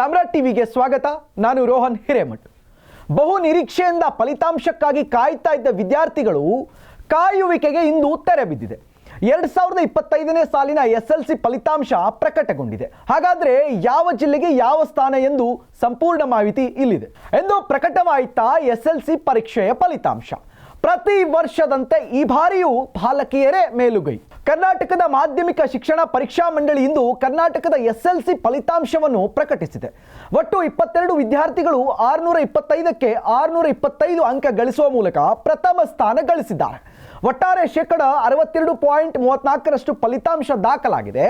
ಸಾಮ್ರಾಟ್ ಟಿವಿಗೆ ಸ್ವಾಗತ. ನಾನು ರೋಹನ್ ಹಿರೇಮಠ್. ಬಹು ನಿರೀಕ್ಷೆಯಿಂದ ಫಲಿತಾಂಶಕ್ಕಾಗಿ ಕಾಯ್ತಾ ಇದ್ದ ವಿದ್ಯಾರ್ಥಿಗಳು ಕಾಯುವಿಕೆಗೆ ಇಂದು ತೆರೆ ಬಿದ್ದಿದೆ. ಎರಡ್ ಸಾವಿರದ ಇಪ್ಪತ್ತೈದನೇ ಸಾಲಿನ ಎಸ್ ಎಲ್ ಸಿ ಫಲಿತಾಂಶ ಪ್ರಕಟಗೊಂಡಿದೆ. ಹಾಗಾದ್ರೆ ಯಾವ ಜಿಲ್ಲೆಗೆ ಯಾವ ಸ್ಥಾನ ಎಂದು ಸಂಪೂರ್ಣ ಮಾಹಿತಿ ಇಲ್ಲಿದೆ. ಎಂದು ಪ್ರಕಟವಾಯಿತಾ ಎಸ್ ಎಲ್ ಸಿ ಪರೀಕ್ಷೆಯ ಫಲಿತಾಂಶ. ಪ್ರತಿ ವರ್ಷದಂತೆ ಈ ಬಾರಿಯೂ ಬಾಲಕಿಯರೇ ಮೇಲುಗೈ. ಕರ್ನಾಟಕದ ಮಾಧ್ಯಮಿಕ ಶಿಕ್ಷಣ ಪರೀಕ್ಷಾ ಮಂಡಳಿ ಇಂದು ಕರ್ನಾಟಕದ ಎಸ್ ಎಲ್ ಸಿ ಫಲಿತಾಂಶವನ್ನು ಪ್ರಕಟಿಸಿದೆ. ಒಟ್ಟು ಇಪ್ಪತ್ತೆರಡು ವಿದ್ಯಾರ್ಥಿಗಳು ಆರುನೂರ ಇಪ್ಪತ್ತೈದಕ್ಕೆ ಆರುನೂರ ಇಪ್ಪತ್ತೈದು ಅಂಕ ಗಳಿಸುವ ಮೂಲಕ ಪ್ರಥಮ ಸ್ಥಾನ ಗಳಿಸಿದ್ದಾರೆ. ಒಟ್ಟಾರೆ ಶೇಕಡ ಅರವತ್ತೆರಡು ಪಾಯಿಂಟ್ ಮೂವತ್ನಾಲ್ಕರಷ್ಟು ಫಲಿತಾಂಶ ದಾಖಲಾಗಿದೆ.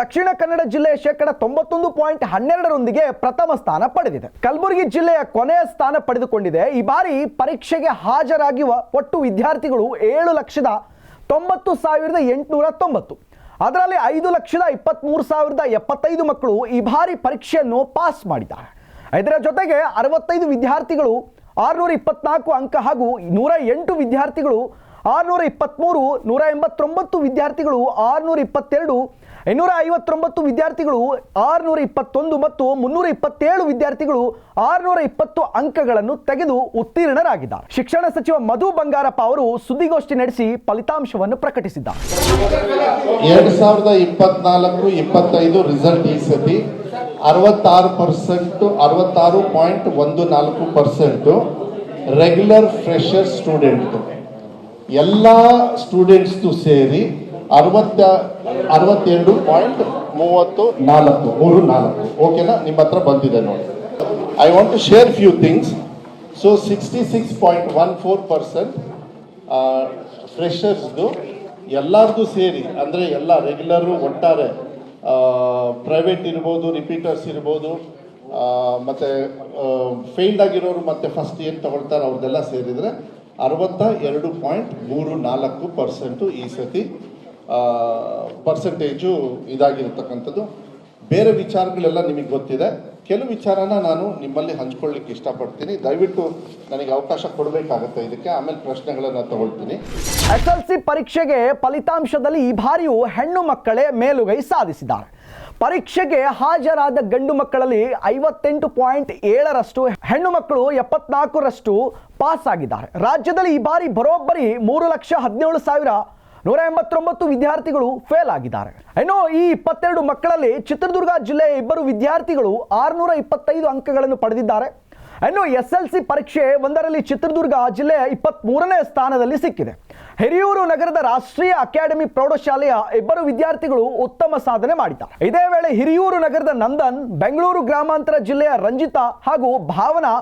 ದಕ್ಷಿಣ ಕನ್ನಡ ಜಿಲ್ಲೆಯ ಶೇಕಡ ತೊಂಬತ್ತೊಂದು ಪಾಯಿಂಟ್ ಹನ್ನೆರಡರೊಂದಿಗೆ ಪ್ರಥಮ ಸ್ಥಾನ ಪಡೆದಿದೆ. ಕಲಬುರಗಿ ಜಿಲ್ಲೆಯ ಕೊನೆಯ ಸ್ಥಾನ ಪಡೆದುಕೊಂಡಿದೆ. ಈ ಬಾರಿ ಪರೀಕ್ಷೆಗೆ ಹಾಜರಾಗಿರುವ ಒಟ್ಟು ವಿದ್ಯಾರ್ಥಿಗಳು ಏಳು ಲಕ್ಷದ ತೊಂಬತ್ತು ಸಾವಿರದ ಎಂಟುನೂರ ತೊಂಬತ್ತು. ಅದರಲ್ಲಿ ಐದು ಲಕ್ಷದ ಇಪ್ಪತ್ತ್ಮೂರು ಸಾವಿರದ ಎಪ್ಪತ್ತೈದು ಮಕ್ಕಳು ಈ ಬಾರಿ ಪರೀಕ್ಷೆಯನ್ನು ಪಾಸ್ ಮಾಡಿದ್ದಾರೆ. ಇದರ ಜೊತೆಗೆ ಅರವತ್ತೈದು ವಿದ್ಯಾರ್ಥಿಗಳು ಆರುನೂರ ಇಪ್ಪತ್ನಾಲ್ಕು ಅಂಕ ಹಾಗೂ ನೂರ ಎಂಟು ವಿದ್ಯಾರ್ಥಿಗಳು ಆರುನೂರ ಇಪ್ಪತ್ತ್ಮೂರು ನೂರ ಎಂಬತ್ತೊಂಬತ್ತು ವಿದ್ಯಾರ್ಥಿಗಳು ಆರುನೂರ ಇಪ್ಪತ್ತೆರಡು ಇನ್ನೂರ ಐವತ್ತೊಂಬತ್ತು ವಿದ್ಯಾರ್ಥಿಗಳು ಆರುನೂರ ಇಪ್ಪತ್ತೊಂದು ಮತ್ತು ಮುನ್ನೂರ ಇಪ್ಪತ್ತೇಳು ವಿದ್ಯಾರ್ಥಿಗಳು ಆರುನೂರ ಇಪ್ಪತ್ತು ಅಂಕಗಳನ್ನು ತೆಗೆದು ಉತ್ತೀರ್ಣರಾಗಿದ್ದಾರೆ. ಶಿಕ್ಷಣ ಸಚಿವ ಮಧು ಬಂಗಾರಪ್ಪ ಅವರು ಸುದ್ದಿಗೋಷ್ಠಿ ನಡೆಸಿ ಫಲಿತಾಂಶವನ್ನು ಪ್ರಕಟಿಸಿದ್ದಾರೆ. ಸಾವಿರದ ಇಪ್ಪತ್ನಾಲ್ಕು, ಇಪ್ಪತ್ತೈದು ರಿಸಲ್ಟ್ ಈ ಸತಿ ಅರವತ್ತಾರು ಪರ್ಸೆಂಟ್, ಅರವತ್ತಾರು ಪಾಯಿಂಟ್ ಒಂದು ನಾಲ್ಕು ಪರ್ಸೆಂಟು ರೆಗ್ಯುಲರ್ ಫ್ರೆಶರ್ ಸ್ಟೂಡೆಂಟ್ ಎಲ್ಲ ಸ್ಟೂಡೆಂಟ್ಸ್ದು ಸೇರಿ ಅರವತ್ತ ಅರವತ್ತೆರಡು ಪಾಯಿಂಟ್ ಮೂವತ್ತು ನಾಲ್ಕು, ಮೂರು ನಾಲ್ಕು. ಓಕೆನಾ ನಿಮ್ಮ ಹತ್ರ ಬಂದಿದೆ ನೋಡಿ. I want to share few things so sixty six point one four percent ಫ್ರೆಷರ್ಸ್ದು ಎಲ್ಲರದ್ದು ಸೇರಿ, ಅಂದರೆ ಎಲ್ಲ ರೆಗ್ಯುಲರು ಒಟ್ಟಾರೆ ಪ್ರೈವೇಟ್ ಇರ್ಬೋದು ರಿಪೀಟರ್ಸ್ ಇರ್ಬೋದು ಮತ್ತು ಫೇಲ್ಡ್ ಆಗಿರೋರು ಮತ್ತು ಫಸ್ಟ್ ಏನು ತಗೊಳ್ತಾರೆ ಅವ್ರದ್ದೆಲ್ಲ ಸೇರಿದರೆ ಅರವತ್ತ ಎರಡು ಪಾಯಿಂಟ್ ಮೂರು ನಾಲ್ಕು ಪರ್ಸೆಂಟು ಈ ಸತಿ ಪರ್ಸೆಂಟೇಜು ಇದಾಗಿರತಕ್ಕಂಥದ್ದು. ಬೇರೆ ವಿಚಾರಗಳೆಲ್ಲ ನಿಮಗೆ ಗೊತ್ತಿದೆ. ಕೆಲವು ವಿಚಾರನ ನಾನು ನಿಮ್ಮಲ್ಲಿ ಹಂಚ್ಕೊಳ್ಳಿಕ್ಕೆ ಇಷ್ಟಪಡ್ತೀನಿ. ದಯವಿಟ್ಟು ನನಗೆ ಅವಕಾಶ ಕೊಡಬೇಕಾಗುತ್ತೆ ಇದಕ್ಕೆ. ಆಮೇಲೆ ಪ್ರಶ್ನೆಗಳನ್ನು ತಗೊಳ್ತೀನಿ. ಎಸ್ ಎಲ್ ಸಿ ಪರೀಕ್ಷೆಗೆ ಫಲಿತಾಂಶದಲ್ಲಿ ಈ ಬಾರಿಯೂ ಹೆಣ್ಣು ಮಕ್ಕಳೇ ಮೇಲುಗೈ ಸಾಧಿಸಿದ್ದಾರೆ. ಪರೀಕ್ಷೆಗೆ ಹಾಜರಾದ ಗಂಡು ಮಕ್ಕಳಲ್ಲಿ ಐವತ್ತೆಂಟು ಪಾಯಿಂಟ್ ಏಳರಷ್ಟು, ಹೆಣ್ಣು ಮಕ್ಕಳು ಎಪ್ಪತ್ನಾಲ್ಕರಷ್ಟು ಪಾಸ್ ಆಗಿದ್ದಾರೆ. ರಾಜ್ಯದಲ್ಲಿ ಈ ಬಾರಿ ಬರೋಬ್ಬರಿ ಮೂರು ಲಕ್ಷ ಹದಿನೇಳು ಸಾವಿರ ನೂರ ಎಂಬತ್ತೊಂಬತ್ತು ವಿದ್ಯಾರ್ಥಿಗಳು ಫೇಲ್ ಆಗಿದ್ದಾರೆ. ಇನ್ನು ಈ ಇಪ್ಪತ್ತೆರಡು ಮಕ್ಕಳಲ್ಲಿ ಚಿತ್ರದುರ್ಗ ಜಿಲ್ಲೆಯ ಇಬ್ಬರು ವಿದ್ಯಾರ್ಥಿಗಳು ಆರುನೂರ ಇಪ್ಪತ್ತೈದು ಅಂಕಗಳನ್ನು ಪಡೆದಿದ್ದಾರೆ. ಇನ್ನು ಎಸ್ ಎಲ್ ಸಿ ಪರೀಕ್ಷೆ ಒಂದರಲ್ಲಿ ಚಿತ್ರದುರ್ಗ ಜಿಲ್ಲೆಯ ಇಪ್ಪತ್ತ್ ಮೂರನೇ ಸ್ಥಾನದಲ್ಲಿ ಸಿಕ್ಕಿದೆ. ಹಿರಿಯೂರು ನಗರದ ರಾಷ್ಟ್ರೀಯ ಅಕಾಡೆಮಿ ಪ್ರೌಢಶಾಲೆಯ ಇಬ್ಬರು ವಿದ್ಯಾರ್ಥಿಗಳು ಉತ್ತಮ ಸಾಧನೆ ಮಾಡಿದ್ದಾರೆ. ಇದೇ ವೇಳೆ ಹಿರಿಯೂರು ನಗರದ ನಂದನ್, ಬೆಂಗಳೂರು ಗ್ರಾಮಾಂತರ ಜಿಲ್ಲೆಯ ರಂಜಿತಾ ಹಾಗೂ ಭಾವನಾ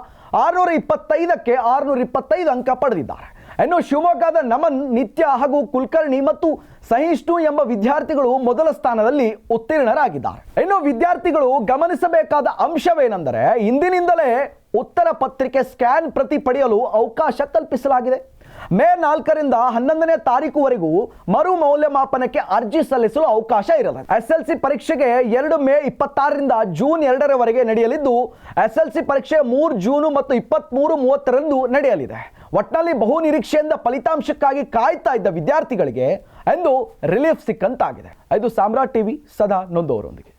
ಆರುನೂರ ಇಪ್ಪತ್ತೈದಕ್ಕೆ ಆರುನೂರ ಇಪ್ಪತ್ತೈದು ಅಂಕ ಪಡೆದಿದ್ದಾರೆ. ಇನ್ನು ಶಿವಮೊಗ್ಗದ ನಮನ್, ನಿತ್ಯ ಹಾಗೂ ಕುಲಕರ್ಣಿ ಮತ್ತು ಸಹಿಷ್ಣು ಎಂಬ ವಿದ್ಯಾರ್ಥಿಗಳು ಮೊದಲ ಸ್ಥಾನದಲ್ಲಿ ಉತ್ತೀರ್ಣರಾಗಿದ್ದಾರೆ. ಇನ್ನು ವಿದ್ಯಾರ್ಥಿಗಳು ಗಮನಿಸಬೇಕಾದ ಅಂಶವೇನೆಂದರೆ, ಇಂದಿನಿಂದಲೇ ಉತ್ತರ ಪತ್ರಿಕೆ ಸ್ಕ್ಯಾನ್ ಪ್ರತಿ ಪಡೆಯಲು ಅವಕಾಶ ಕಲ್ಪಿಸಲಾಗಿದೆ. ಮೇ ನಾಲ್ಕರಿಂದ ಹನ್ನೊಂದನೇ ತಾರೀಕುವರೆಗೂ ಮರು ಮೌಲ್ಯಮಾಪನಕ್ಕೆ ಅರ್ಜಿ ಸಲ್ಲಿಸಲು ಅವಕಾಶ ಇರಲ್ಲ ಎಸ್ ಎಲ್ ಸಿ ಪರೀಕ್ಷೆಗೆ ಎರಡು ಮೇ ಇಪ್ಪತ್ತಾರರಿಂದ ಜೂನ್ ಎರಡರವರೆಗೆ ನಡೆಯಲಿದ್ದು ಎಸ್ ಎಲ್ ಸಿ ಪರೀಕ್ಷೆ ಮೂರು ಜೂನು ಮತ್ತು ಇಪ್ಪತ್ತ್ಮೂರು ಮೂವತ್ತರಂದು ನಡೆಯಲಿದೆ. ಒಟ್ಟಿನಲ್ಲಿ ಬಹು ನಿರೀಕ್ಷೆಯಿಂದ ಫಲಿತಾಂಶಕ್ಕಾಗಿ ಕಾಯ್ತಾ ಇದ್ದ ವಿದ್ಯಾರ್ಥಿಗಳಿಗೆ ಎಂದು ರಿಲೀಫ್ ಸಿಕ್ಕಂತಾಗಿದೆ. ಇದು ಸಾಮ್ರಾಟ್ ಟಿವಿ, ಸದಾ ನೊಂದವರೊಂದಿಗೆ.